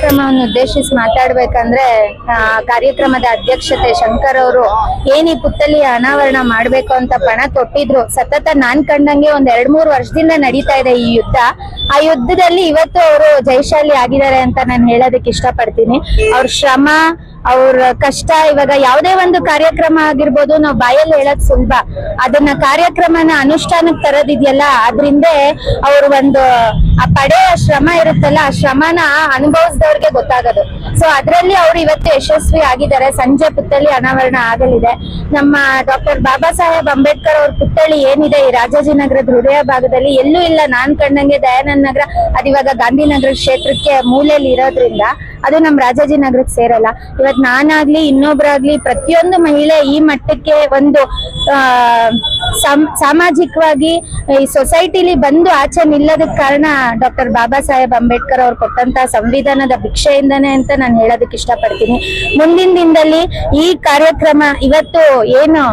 ಕಾರ್ಯಕ್ರಮವನ್ನು ಉದ್ದೇಶಿಸಿ ಮಾತಾಡ್ಬೇಕಂದ್ರೆ ಕಾರ್ಯಕ್ರಮದ ಅಧ್ಯಕ್ಷತೆ ಶಂಕರ್ ಅವರು ಏನ್ ಈ ಪುತ್ತಲಿ ಅನಾವರಣ ಮಾಡ್ಬೇಕು ಅಂತ ಪಣ ತೊಟ್ಟಿದ್ರು. ಸತತ ನಾನ್ ಕಂಡಂಗೆ ಒಂದ್ ಎರಡ್ ಮೂರ್ ವರ್ಷದಿಂದ ನಡೀತಾ ಇದೆ ಈ ಯುದ್ಧ. ಆ ಯುದ್ಧದಲ್ಲಿ ಇವತ್ತು ಅವರು ಜೈಶಾಲಿ ಆಗಿದ್ದಾರೆ ಅಂತ ನಾನು ಹೇಳೋದಕ್ಕೆ ಇಷ್ಟಪಡ್ತೀನಿ. ಅವ್ರ ಶ್ರಮ ಅವ್ರ ಕಷ್ಟ ಇವಾಗ ಯಾವುದೇ ಒಂದು ಕಾರ್ಯಕ್ರಮ ಆಗಿರ್ಬೋದು, ನಾವು ಬಾಯಲ್ಲಿ ಹೇಳೋದ್ ಸುಲಭ. ಅದನ್ನ ಕಾರ್ಯಕ್ರಮನ ಅನುಷ್ಠಾನಕ್ಕೆ ತರೋದಿದೆಯಲ್ಲ, ಅದ್ರಿಂದ ಅವ್ರ ಒಂದು, ಆ ಪಡೆಯ ಶ್ರಮ ಇರುತ್ತಲ್ಲ, ಆ ಶ್ರಮನ ಅನುಭವಿಸಿದವ್ರಿಗೆ ಗೊತ್ತಾಗೋದು. ಸೊ ಅದ್ರಲ್ಲಿ ಅವ್ರು ಇವತ್ತು ಯಶಸ್ವಿ ಆಗಿದ್ದಾರೆ. ಸಂಜೆ ಪುತ್ಥಳಿ ಅನಾವರಣ ಆಗಲಿದೆ. ನಮ್ಮ ಡಾಕ್ಟರ್ ಬಾಬಾ ಸಾಹೇಬ್ ಅಂಬೇಡ್ಕರ್ ಅವ್ರ ಪುತ್ಥಳಿ ಏನಿದೆ ಈ ರಾಜಾಜಿನಗರದ ಹೃದಯ ಭಾಗದಲ್ಲಿ? ಎಲ್ಲೂ ಇಲ್ಲ. ನಾನ್ ಕಂಡಂಗೆ ದಯಾನಂದ ನಗರ, ಅದಿವಾಗ ಗಾಂಧಿನಗರ ಕ್ಷೇತ್ರಕ್ಕೆ ಮೂಲೆಯಲ್ಲಿ ಇರೋದ್ರಿಂದ ಅದು ನಮ್ ರಾಜಾಜಿನಗರಕ್ಕೆ ಸೇರಲ್ಲ. ಇವತ್ ನಾನಾಗ್ಲಿ, ಇನ್ನೊಬ್ರಾಗ್ಲಿ ಪ್ರತಿಯೊಂದು ಮಹಿಳೆ ಈ ಮಟ್ಟಕ್ಕೆ ಒಂದು ಸಾಮಾಜಿಕವಾಗಿ ಈ ಸೊಸೈಟಿಲಿ ಬಂದು ಆಚೆ ನಿಲ್ಲೋದಕ್ಕೆ ಕಾರಣ ಡಾಕ್ಟರ್ ಬಾಬಾ ಸಾಹೇಬ್ ಅಂಬೇಡ್ಕರ್ ಅವ್ರು ಕೊಟ್ಟಂತ ಸಂವಿಧಾನದ ಭಿಕ್ಷೆಯಿಂದನೇ ಅಂತ ನಾನು ಹೇಳೋದಕ್ಕೆ ಇಷ್ಟಪಡ್ತೀನಿ. ಮುಂದಿನ ದಿನದಲ್ಲಿ ಈ ಕಾರ್ಯಕ್ರಮ ಇವತ್ತು ಏನು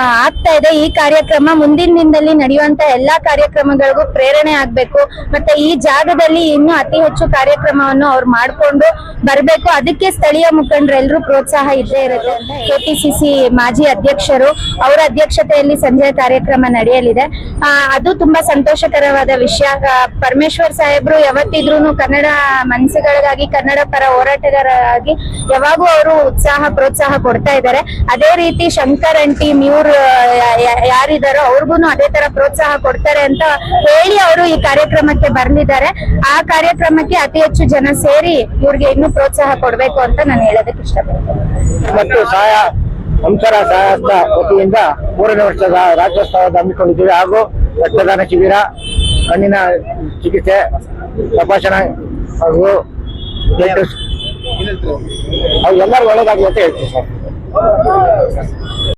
ಆಗ್ತಾ ಇದೆ. ಈ ಕಾರ್ಯಕ್ರಮ ಮುಂದಿನ ದಿನದಲ್ಲಿ ನಡೆಯುವಂತ ಎಲ್ಲಾ ಕಾರ್ಯಕ್ರಮಗಳಿಗೂ ಪ್ರೇರಣೆ ಆಗ್ಬೇಕು. ಮತ್ತೆ ಈ ಜಾಗದಲ್ಲಿ ಇನ್ನೂ ಅತಿ ಹೆಚ್ಚು ಕಾರ್ಯಕ್ರಮವನ್ನು ಅವ್ರು ಮಾಡ್ಕೊಂಡು ಬರ್ಬೇಕು. ಅದಕ್ಕೆ ಸ್ಥಳೀಯ ಮುಖಂಡರೆಲ್ಲರೂ ಪ್ರೋತ್ಸಾಹ ಇದ್ದೇ ಇರುತ್ತೆ. ಕೆಪಿಸಿಸಿ ಮಾಜಿ ಅಧ್ಯಕ್ಷರು, ಅವರ ಅಧ್ಯಕ್ಷತೆಯಲ್ಲಿ ಸಂಜೆ ಕಾರ್ಯಕ್ರಮ ನಡೆಯಲಿದೆ. ಅದು ತುಂಬಾ ಸಂತೋಷಕರವಾದ ವಿಷಯ. ಪರಮೇಶ್ವರ್ ಸಾಹೇಬ್ರು ಯಾವತ್ತಿದ್ರು ಕನ್ನಡ ಮನಸ್ಸುಗಳಿಗಾಗಿ, ಕನ್ನಡ ಪರ ಹೋರಾಟಗಾರರಾಗಿ ಯಾವಾಗೂ ಅವರು ಉತ್ಸಾಹ, ಪ್ರೋತ್ಸಾಹ ಕೊಡ್ತಾ ಇದ್ದಾರೆ. ಅದೇ ರೀತಿ ಶಂಕರ್ ಅಂಟಿ ಟೀಮ್ ಇವ್ರು ಯಾರಿದಾರೋ ಅವ್ರಿಗೂ ಅದೇ ತರ ಪ್ರೋತ್ಸಾಹ ಕೊಡ್ತಾರೆ ಅಂತ ಹೇಳಿ ಅವರು ಈ ಕಾರ್ಯಕ್ರಮಕ್ಕೆ ಬರ್ಲಿದ್ದಾರೆ. ಆ ಕಾರ್ಯಕ್ರಮಕ್ಕೆ ಅತಿ ಹೆಚ್ಚು ಜನ ಸೇರಿ ಇವ್ರಿಗೆ ಇನ್ನೂ ಪ್ರೋತ್ಸಾಹ ಕೊಡ್ಬೇಕು ಅಂತ ನಾನು ಹೇಳೋದಕ್ಕೆ ಇಷ್ಟಪಡ್ತೇನೆ. ಮತ್ತು ಸಹಾಯ ವತಿಯಿಂದ ಮೂರನೇ ವರ್ಷದ ರಾಜ್ಯೋತ್ಸವದ ಹಮ್ಮಿಕೊಂಡಿದ್ದೀವಿ. ಹಾಗೂ ರಕ್ತದಾನ ಶಿಬಿರ, ಕಣ್ಣಿನ ಚಿಕಿತ್ಸೆ, ತಪಾಸಣಾ ಹಾಗೂ ಎಲ್ಲರೂ ಒಳ್ಳೆದಾಗಿ ಅಂತ ಹೇಳ್ತೀವಿ ಸರ್.